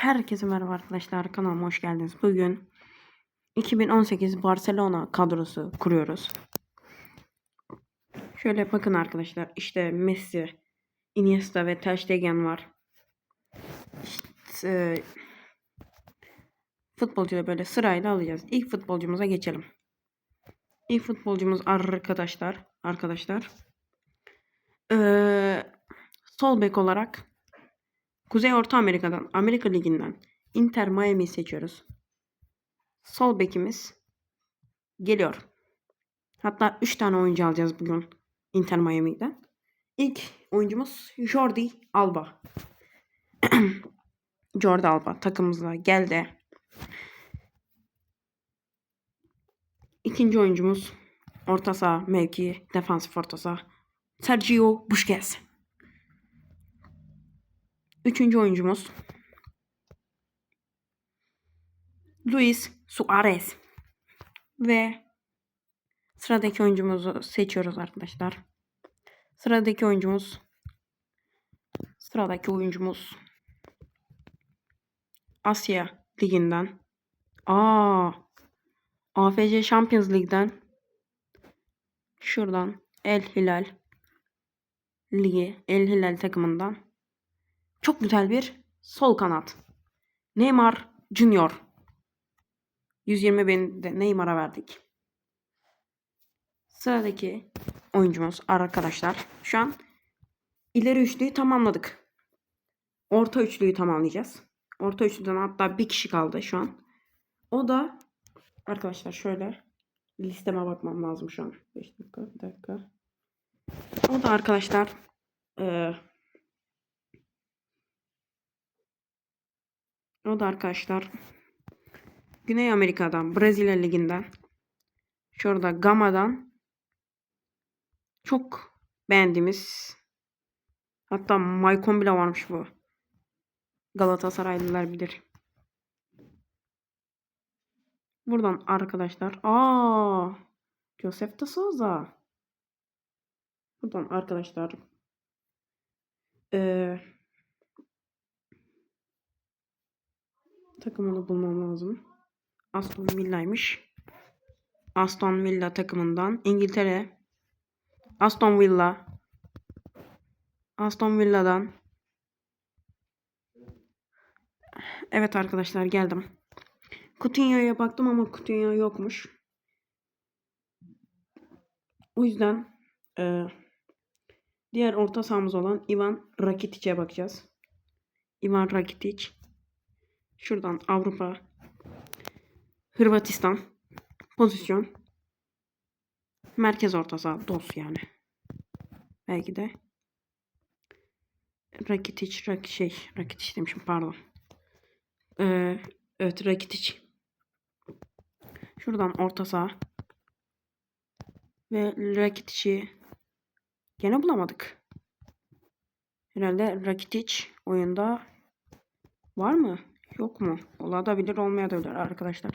Herkese merhaba arkadaşlar kanalıma hoş geldiniz. Bugün 2018 Barcelona kadrosu kuruyoruz. Şöyle bakın arkadaşlar işte Messi, Iniesta ve Ter Stegen var. İşte, e, futbolcuları böyle sırayla alacağız. İlk futbolcumuza geçelim. İlk futbolcumuz arkadaşlar, arkadaşlar. Ee, sol bek olarak Kuzey Orta Amerika'dan, Amerika Ligi'nden Inter Miami'yi seçiyoruz. Sol bekimiz geliyor. Hatta 3 tane oyuncu alacağız bugün Inter Miami'den. İlk oyuncumuz Jordi Alba. Jordi Alba takımımıza geldi. İkinci oyuncumuz orta saha mevki defansif orta saha Sergio Busquets. Üçüncü oyuncumuz Luis Suarez. Ve sıradaki oyuncumuzu seçiyoruz arkadaşlar. Sıradaki oyuncumuz sıradaki oyuncumuz Asya Ligi'nden. Aa, AFC Champions League'den şuradan El Hilal Ligi El Hilal takımından çok güzel bir sol kanat. Neymar Junior. 120 bin de Neymar'a verdik. Sıradaki oyuncumuz arkadaşlar. Şu an ileri üçlüyü tamamladık. Orta üçlüyü tamamlayacağız. Orta üçlüden hatta bir kişi kaldı şu an. O da arkadaşlar şöyle listeme bakmam lazım şu an. 5 dakika, bir dakika. O da arkadaşlar eee O da arkadaşlar Güney Amerika'dan, Brezilya Ligi'nden şurada Gama'dan çok beğendiğimiz hatta Maicon bile varmış bu. Galatasaraylılar bilir. Buradan arkadaşlar. Aa, Josef de Souza. Buradan arkadaşlar. Ee, takımını bulmam lazım. Aston Villa'ymış. Aston Villa takımından İngiltere. Aston Villa. Aston Villa'dan. Evet arkadaşlar geldim. Coutinho'ya baktım ama Coutinho yokmuş. O yüzden e, diğer orta sahamız olan Ivan Rakitic'e bakacağız. Ivan Rakitic. Şuradan Avrupa. Hırvatistan. Pozisyon. Merkez orta saha. DOS yani. Belki de. Rakitic, rak şey, Rakitic demişim pardon. Ee, evet Rakitic. Şuradan orta saha. Ve Rakitic'i gene bulamadık. Herhalde Rakitic oyunda var mı? Yok mu? Olabilir olmayabilir arkadaşlar.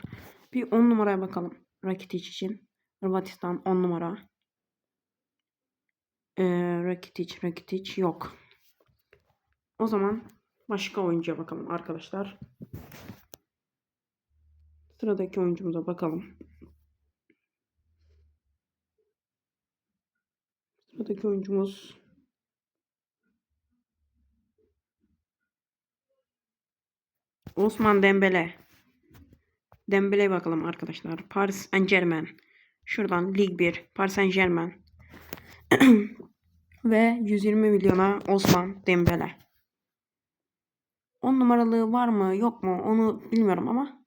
Bir 10 numaraya bakalım. Rakitic için. Hırvatistan 10 numara. Ee, Rakitic, Rakitic yok. O zaman başka oyuncuya bakalım arkadaşlar. Sıradaki oyuncumuza bakalım. Sıradaki oyuncumuz Osman Dembele. Dembele'ye bakalım arkadaşlar. Paris Saint Germain. Şuradan Lig 1. Paris Saint Germain. Ve 120 milyona Osman Dembele. 10 numaralığı var mı yok mu onu bilmiyorum ama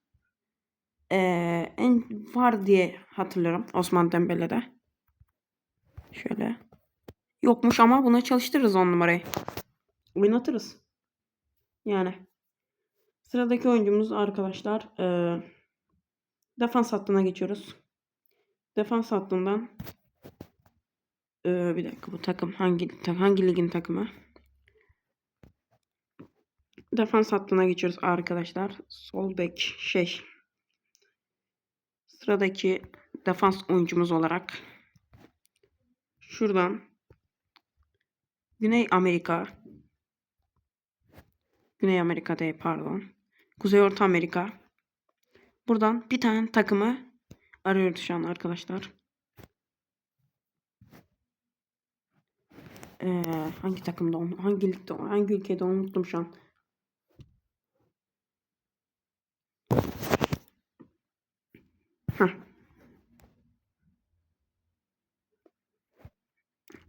ee, en var diye hatırlıyorum Osman Dembele'de. Şöyle. Yokmuş ama buna çalıştırırız 10 numarayı. Oynatırız. Yani. Sıradaki oyuncumuz arkadaşlar ee, defans hattına geçiyoruz. Defans hattından ee, bir dakika bu takım hangi hangi ligin takımı? Defans hattına geçiyoruz arkadaşlar. Sol bek şey. Sıradaki defans oyuncumuz olarak şuradan Güney Amerika Güney Amerika değil pardon. Kuzey Orta Amerika. Buradan bir tane takımı arıyoruz şu an arkadaşlar. Ee, hangi takımda onu, hangi ligde, hangi ülkede onu unuttum şu an. Heh.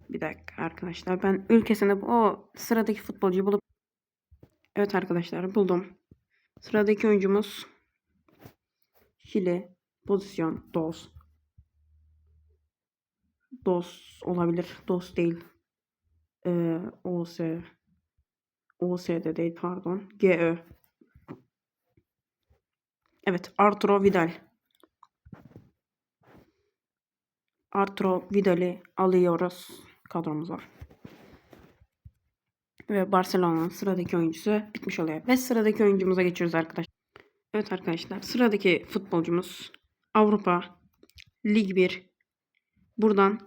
Bir dakika arkadaşlar. Ben ülkesinde o sıradaki futbolcuyu bulup Evet arkadaşlar buldum. Sıradaki oyuncumuz Şili. Pozisyon Dos. Dos olabilir. Dos değil. Ee, OS. OS de değil pardon. GÖ. Evet Arturo Vidal. Arturo Vidal'i alıyoruz kadromuza. Ve Barcelona'nın sıradaki oyuncusu bitmiş oluyor. Ve sıradaki oyuncumuza geçiyoruz arkadaşlar. Evet arkadaşlar sıradaki futbolcumuz Avrupa Lig 1. Buradan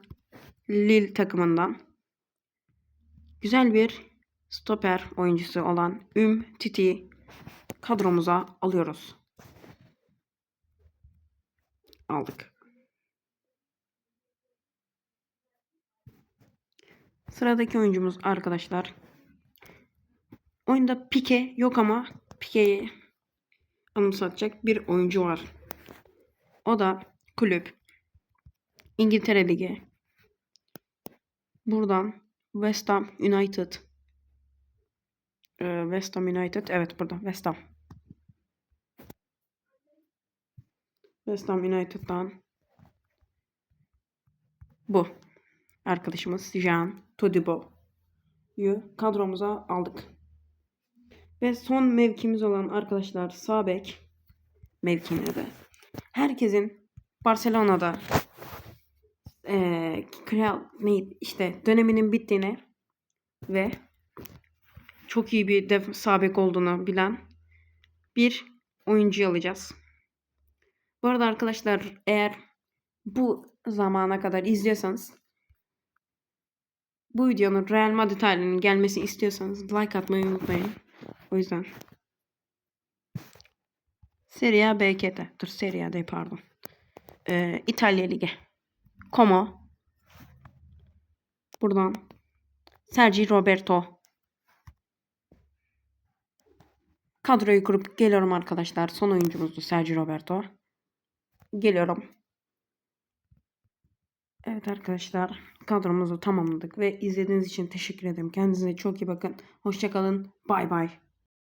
Lille takımından güzel bir stoper oyuncusu olan Üm Titi kadromuza alıyoruz. Aldık. Sıradaki oyuncumuz arkadaşlar. Oyunda Pike yok ama Pike'yi anımsatacak bir oyuncu var. O da kulüp. İngiltere Ligi. Buradan West Ham United. Ee, West Ham United. Evet burada West Ham. West Ham United'dan bu arkadaşımız Jean Todibo'yu kadromuza aldık. Ve son mevkimiz olan arkadaşlar sağ bek mevkinde de. Herkesin Barcelona'da eee kral neydi işte döneminin bittiğini ve çok iyi bir def sağ bek olduğunu bilen bir oyuncu alacağız. Bu arada arkadaşlar eğer bu zamana kadar izliyorsanız bu videonun Real Madrid halinin gelmesi istiyorsanız like atmayı unutmayın. O yüzden. Serie A BKT. Dur Serie A değil pardon. Ee, İtalya Ligi. Como. Buradan. Sergi Roberto. Kadroyu kurup geliyorum arkadaşlar. Son oyuncumuzdu Sergi Roberto. Geliyorum. Evet arkadaşlar kadromuzu tamamladık ve izlediğiniz için teşekkür ederim. Kendinize çok iyi bakın. Hoşçakalın. Bay bay.